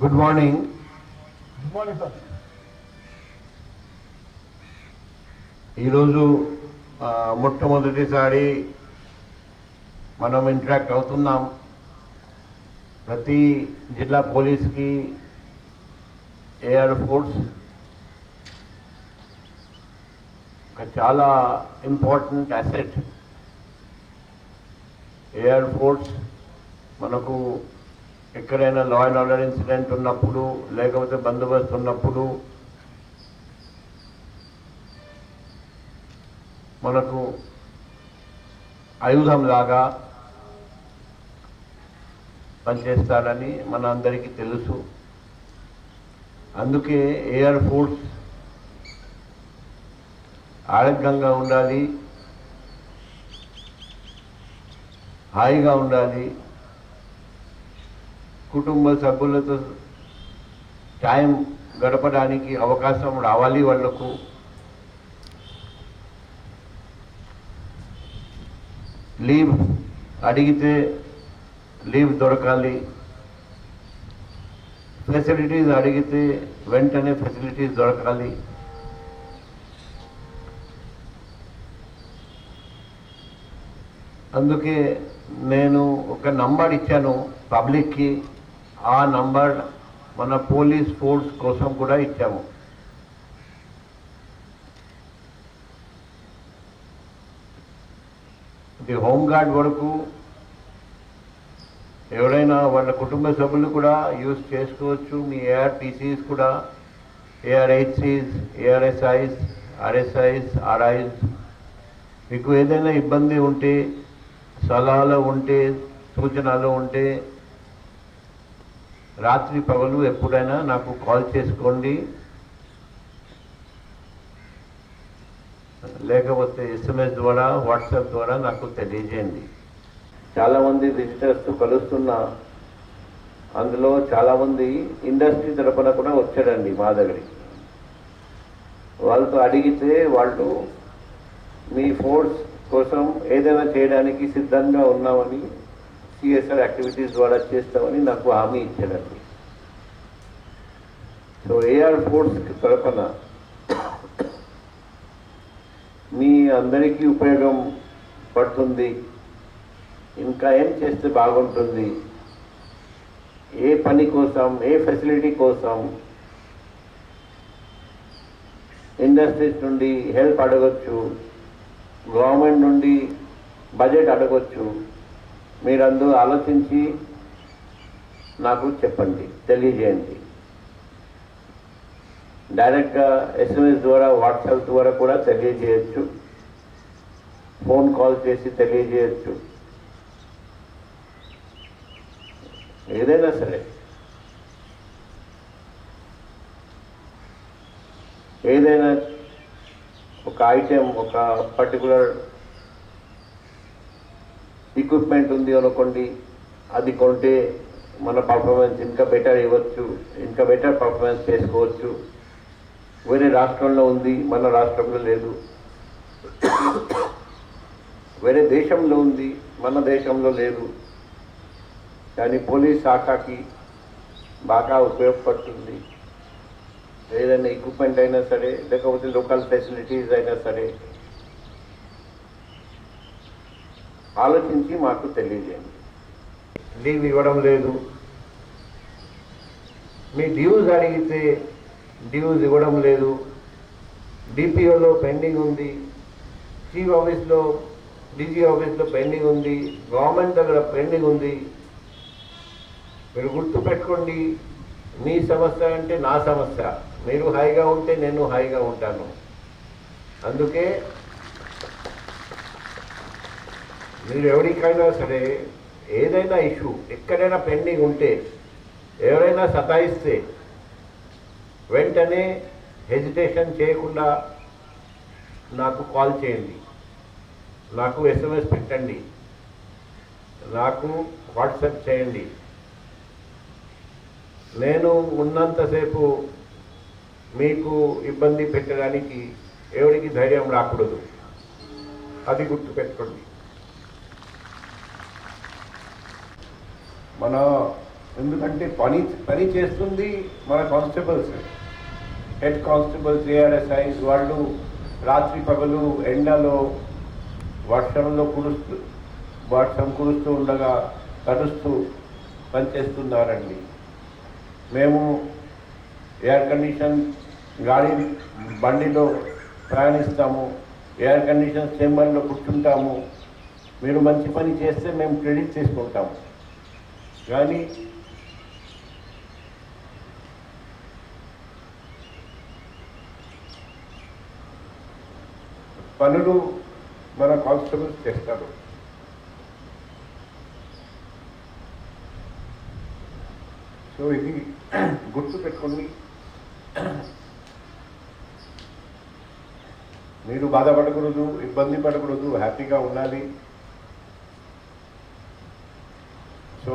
Good morning. Good morning sir. ఈరోజు మొట్టమొదటిసారి మనం ఇంటరాక్ట్ అవుతున్నాం. ప్రతి జిల్లా పోలీస్కి ఎయిర్ ఫోర్స్ ఒక చాలా ఇంపార్టెంట్ అసెట్. ఎయిర్ ఫోర్స్ మనకు ఎక్కడైనా లా అండ్ ఆర్డర్ ఇన్సిడెంట్ ఉన్నప్పుడు లేకపోతే బందోబస్తు ఉన్నప్పుడు మనకు ఆయుధం లాగా పనిచేస్తారని మన అందరికీ తెలుసు. అందుకే ఎయిర్ ఫోర్స్ ఆరోగ్యంగా ఉండాలి హాయిగా ఉండాలి కుటుంబ సభ్యులతో టైం గడపడానికి అవకాశం రావాలి వాళ్ళకు లీవ్ అడిగితే లీవ్ దొరకాలి. ఫెసిలిటీస్ అడిగితే వెంటనే ఫెసిలిటీస్ దొరకాలి. అందుకే నేను ఒక నంబర్ ఇచ్చాను పబ్లిక్కి. ఆ నంబర్ మన పోలీస్ ఫోర్స్ కోసం కూడా ఇచ్చాము. ఇది హోంగార్డ్ వరకు ఎవరైనా వాళ్ళ కుటుంబ సభ్యులు కూడా యూజ్ చేసుకోవచ్చు. మీ ఏఆర్టీసీస్ కూడా ఏఆర్హెచ్సిస్ ఏఆర్ఎస్ఐస్ ఆర్ఎస్ఐస్ ఆర్ఐస్ మీకు ఏదైనా ఇబ్బంది ఉంటే సలహాలు ఉంటే సూచనలు ఉంటే రాత్రి పగలు ఎప్పుడైనా నాకు కాల్ చేసుకోండి. లేకపోతే ఎస్ఎంఎస్ ద్వారా వాట్సాప్ ద్వారా నాకు తెలియజేయండి. చాలామంది విజిటర్స్తో కలుస్తున్నా. అందులో చాలామంది ఇండస్ట్రీ తరపున కూడా వచ్చాడండి మా దగ్గరికి. వాళ్ళతో అడిగితే వాళ్ళు మీ ఫోర్స్ కోసం ఏదైనా చేయడానికి సిద్ధంగా ఉన్నామని సిఎస్ఆర్ యాక్టివిటీస్ ద్వారా చేస్తామని నాకు హామీ ఇచ్చాడండి సో ఏఆర్ ఫోర్స్ తరఫున మీ అందరికీ ఉపయోగం పడుతుంది ఇంకా ఏం చేస్తే బాగుంటుంది. ఏ పని కోసం ఏ ఫెసిలిటీ కోసం ఇండస్ట్రీస్ నుండి హెల్ప్ అడగచ్చు గవర్నమెంట్ నుండి బడ్జెట్ అడగచ్చు మీరందరూ ఆలోచించి నాకు చెప్పండి తెలియజేయండి. డైరెక్ట్గా ఎస్ఎంఎస్ ద్వారా వాట్సాప్ ద్వారా కూడా తెలియజేయచ్చు. ఫోన్ కాల్ చేసి తెలియజేయచ్చు. ఏదైనా సరే. ఏదైనా ఒక ఐటెం ఒక పర్టికులర్ ఎక్విప్మెంట్ ఉంది అనుకోండి అది కొంటే మన పర్ఫార్మెన్స్ ఇంకా బెటర్ ఇవ్వచ్చు ఇంకా బెటర్ పర్ఫార్మెన్స్ చేసుకోవచ్చు. వేరే రాష్ట్రంలో ఉంది మన రాష్ట్రంలో లేదు. వేరే దేశంలో ఉంది మన దేశంలో లేదు. కానీ పోలీస్ శాఖకి బాగా ఉపయోగపడుతుంది. ఏదైనా ఎక్విప్మెంట్ అయినా సరే లేకపోతే లోకల్ ఫెసిలిటీస్ అయినా సరే ఆలోచించి మాకు తెలియజేయండి. లీవ్ ఇవ్వడం లేదు. మీ డ్యూస్ అడిగితే డ్యూస్ ఇవ్వడం లేదు. డిపిఓలో పెండింగ్ ఉంది. చీఫ్ ఆఫీస్లో డీజీ ఆఫీస్లో పెండింగ్ ఉంది. గవర్నమెంట్ దగ్గర పెండింగ్ ఉంది. మీరు గుర్తు పెట్టుకోండి మీ సమస్య అంటే నా సమస్య. మీరు హాయిగా ఉంటే నేను హాయిగా ఉంటాను. అందుకే మీరు ఎవరికైనా సరే ఏదైనా ఇష్యూ ఎక్కడైనా పెండింగ్ ఉంటే ఎవరైనా సతాయిస్తే వెంటనే హెజిటేషన్ చేయకుండా నాకు కాల్ చేయండి. నాకు ఎస్ఎంఎస్ పెట్టండి. నాకు వాట్సాప్ చేయండి. నేను ఉన్నంతసేపు మీకు ఇబ్బంది పెట్టడానికి ఎవరికి ధైర్యం రాకూడదు. అది గుర్తుపెట్టుకోండి. మన ఎందుకంటే పని పని చేస్తుంది మన కానిస్టేబుల్స్. హెడ్ కానిస్టేబుల్స్ ఏఆర్ఎస్ఐస్ వాళ్ళు రాత్రి పగలు ఎండలో వర్షంలో కురుస్తూ వర్షం కురుస్తూ ఉండగా తడుస్తూ పనిచేస్తున్నారండి. మేము ఎయిర్ కండిషన్ గాడి బండిలో ప్రయాణిస్తాము ఎయిర్ కండిషన్ చేంబర్లో కూర్చుంటాము. మీరు మంచి పని చేస్తే మేము క్రెడిట్ తీసుకుంటాము. కానీ పనులు మన కానిస్టేబుల్స్ చేస్తారు. సో ఇది గుర్తు పెట్టుకోండి. మీరు బాధపడకూడదు ఇబ్బంది పడకూడదు హ్యాపీగా ఉండాలి. So